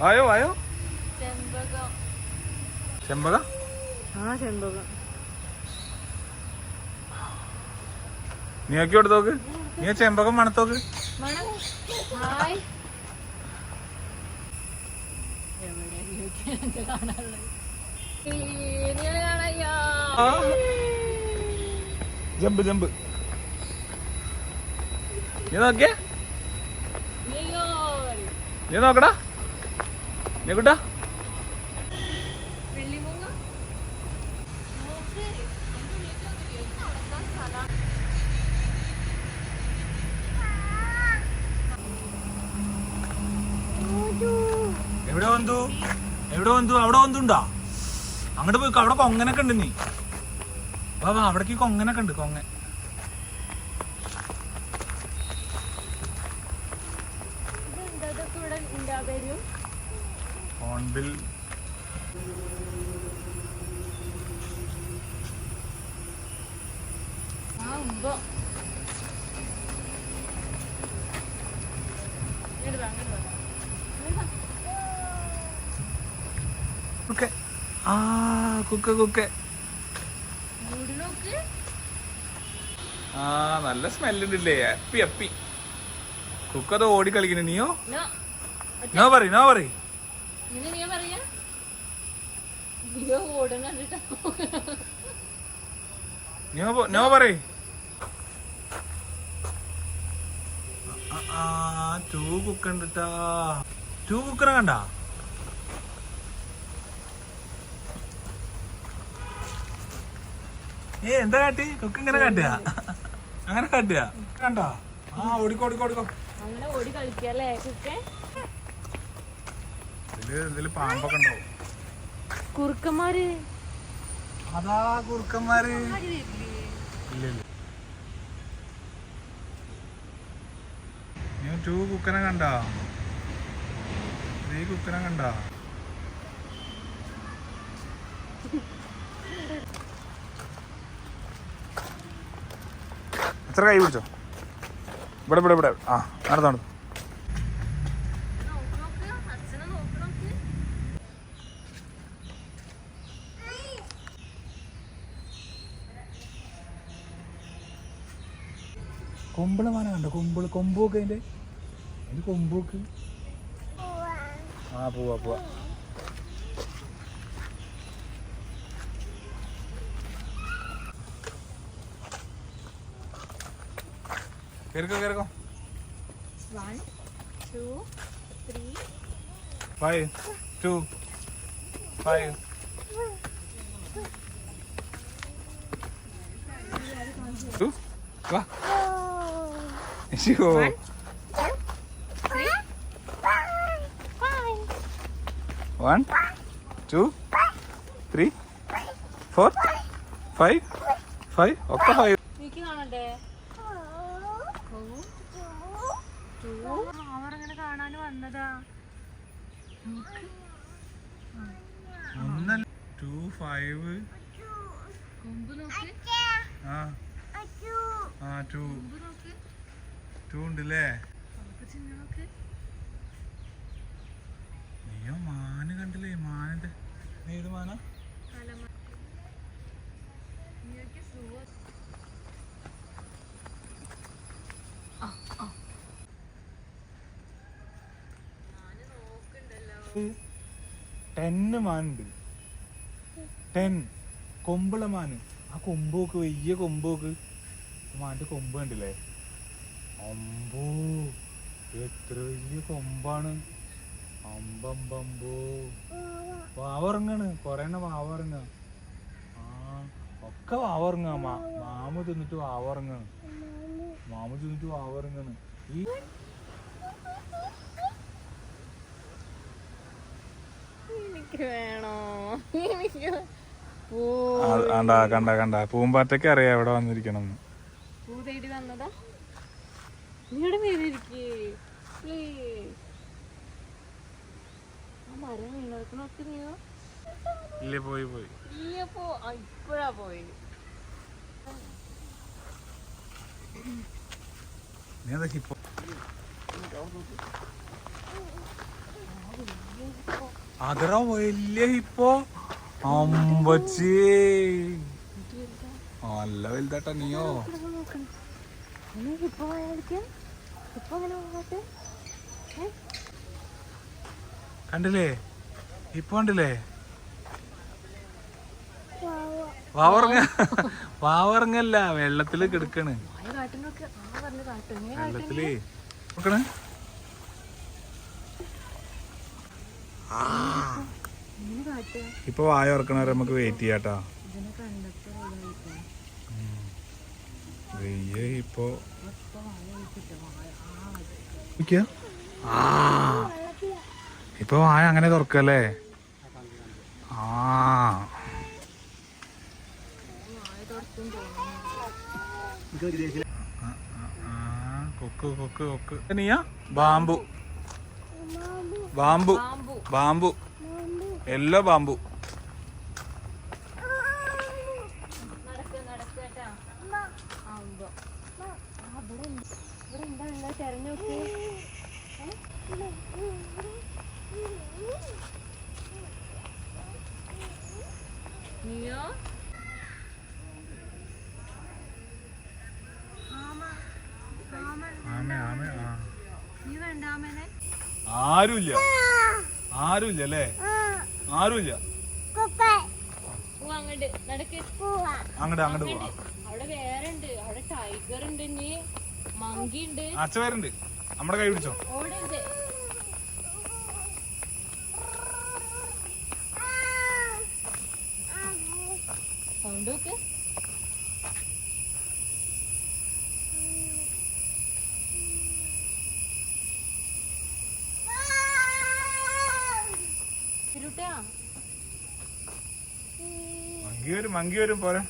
വായോ വായോ? ചെമ്പകം. ചെമ്പക? ആ ചെമ്പക. നീ ഒക്കെ എടുത്തോക്ക് നീ ചെമ്പകം മണത്തോക്ക് ജമ്പ് ജമ്പ്. നീ നോക്കിയേ? നീ നോക്കടാ. നീ കുട്ടാ എവിടെ വന്നു? എവിടെ വന്നു? അവിടെ വന്നുണ്ടോ? അങ്ങോട്ട് പോയി അവിടെ കൊങ്ങനൊക്കെ ഉണ്ട് നീ. വാ അവിടേക്ക് കൊങ്ങനൊക്കെ ഉണ്ട് കൊങ്ങൻ ഇതെന്താ ഇതൊക്കെ ഇവിടെ ഉണ്ടാ വരും ഹോൺബിൽ ആ ആ കുക്ക കുക്കെ. മൂടി നോക്ക് ആ നല്ല സ്മെല്ലുണ്ടല്ലേ. അപ്പി അപ്പി. കുക്കത് ഓടി കളിക്കുന്നു നീയോ? നോ. നോ പറ നോ പറ ഇങ്ങനെ നീ പറയാ? അയ്യോ ഓടണം നോ പോ- നോ പറ ആ ടൂ കുക്കണ്ടാ ടൂ കുക്കറെ കണ്ട? ഏ എന്താ കാട്ടി? കുക്ക് ഇങ്ങനെ കാട്ടുക അങ്ങനെ കാട്ടുക കണ്ടോ? ആ ഓടിക്കോ ഓടിക്കോ ഓടിക്കോ. അങ്ങനെ ഓടി കളിക്കല്ലേ കുക്കെ? ഇതിൽ പാമ്പൊക്കെ ഉണ്ടാവും. കുറുക്കന്മാര്? അതാ കുറുക്കന്മാര്. ഇല്ല ഇല്ല. നീ ടൂ കുക്കനെ കണ്ട? ത്രീ കുക്കനെ കണ്ട? എത്ര കൈ പിടിച്ചോ? ഇവിടെ ഇവിടെ ഇവിടെ. ആ നടന്നു നടന്നു നോക്ക് നോക്ക് അച്ഛനെ നോക്ക് നോക്ക് കൊമ്പിള മാന കണ്ടോ? കൊമ്പിൾ കൊമ്പൊക്കെ അതിന്റെ അതിന്റെ കൊമ്പൊക്കെ. ആ പോവാ പോവാ. കേൾക്കോ കേൾക്കോ one two five two five two വാ ശിവോ one two three four five five ഒക്കെ ഫൈവ് എനിക്ക് കാണണ്ടേ? അവരങ്ങനെ കാണാൻ വന്നതാ. ഒന്നല്ല. ടു ഫൈവ് കൊമ്പ് നോക്ക്. ആ. ആ ടു ടു ഉണ്ടല്ലേ കൊമ്പ് ചിന്ന നോക്ക്. നീയോ മാന് കണ്ടില്ലേ മാനിന്റെ നീ മാന? ടെന്ന് മാനുണ്ട്. ടെൻ കൊമ്പുള്ള മാന്. ആ കൊമ്പോക്ക് വലിയ കൊമ്പോക്ക് മാന്റെ കൊമ്പ് കണ്ടില്ലേ? അമ്പോ എത്ര വലിയ കൊമ്പാണ്. അമ്പമ്പമ്പോ. വാവറങ്ങാണ്. കൊറേണ്ണ വാവറങ്ങ. ആ ഒക്കെ വാവറങ്ങ. മാ മാമ തിന്നിട്ട് വാവറങ്ങാണ് മാമ തിന്നിട്ട് വാവറങ്ങാണ്. ഈ വേണോ? എനിക്ക് പൂ. കണ്ട കണ്ട കണ്ട. പൂമ്പാറ്റയ്ക്ക് അറിയാം എവിടെ വന്നിരിക്കണം പൂ തേടി വന്നതാ? നീയുടെ മേലിരിക്കേ മരം വീണോക്ക് നീയോ ഇല്ലേ പോയി പോയി. ഇല്ലപ്പോ ഇപ്പോഴാ പോയി. ഹിപ്പോ? അതറ വലിയ ഹിപ്പോ. അമ്പച്ചി. നല്ല വലുതാട്ടാ നീയോ. ഇപ്പൊ പോയായിരിക്കും ഇപ്പൊ അങ്ങനെ പോകട്ടെ കണ്ടില്ലേ? ഇപ്പൊ കണ്ടില്ലേ? വാവറങ്ങ വാവറങ്ങല്ല വെള്ളത്തിൽ കിടക്കണ്. വെള്ളത്തിൽ. നോക്കണേ. ഇപ്പൊ വായ ഉറക്കണവരെ നമുക്ക് വെയിറ്റ് ചെയ്യാട്ടോ. വെയ്യ ഇപ്പൊ ഇപ്പൊ വായ വെച്ചിട്ട് വായ ആ. ഇപ്പൊ വായ അങ്ങനെ തുറക്കല്ലേ? ആ. കൊക്ക് കൊക്ക് കൊക്ക്. നീയാ ബാമ്പു. ബാമ്പു. ബാമ്പു. എല്ലോ ബാമ്പു നടക്ക് നടക്ക് കേട്ടാ ആവുമ്പോ ആ ഇവിടെ ഉണ്ട്. ഇവിടെ എന്താ ഉള്ളത് തെരഞ്ഞു നോക്ക് നീയോ ആരുമില്ല ആരുമില്ല അല്ലേ? ആരുമില്ല അങ്ങോട്ട് അങ്ങോട്ട് പോവാ അവിടെ വേറെ ഉണ്ട് അവിടെ ടൈഗർ ഉണ്ട് മങ്കി ഉണ്ട് അച്ഛ വരുന്നുണ്ട് നമ്മുടെ കൈ പിടിച്ചോ. ഇരുട്ടാ മങ്കി വരും മങ്കി പോരെ.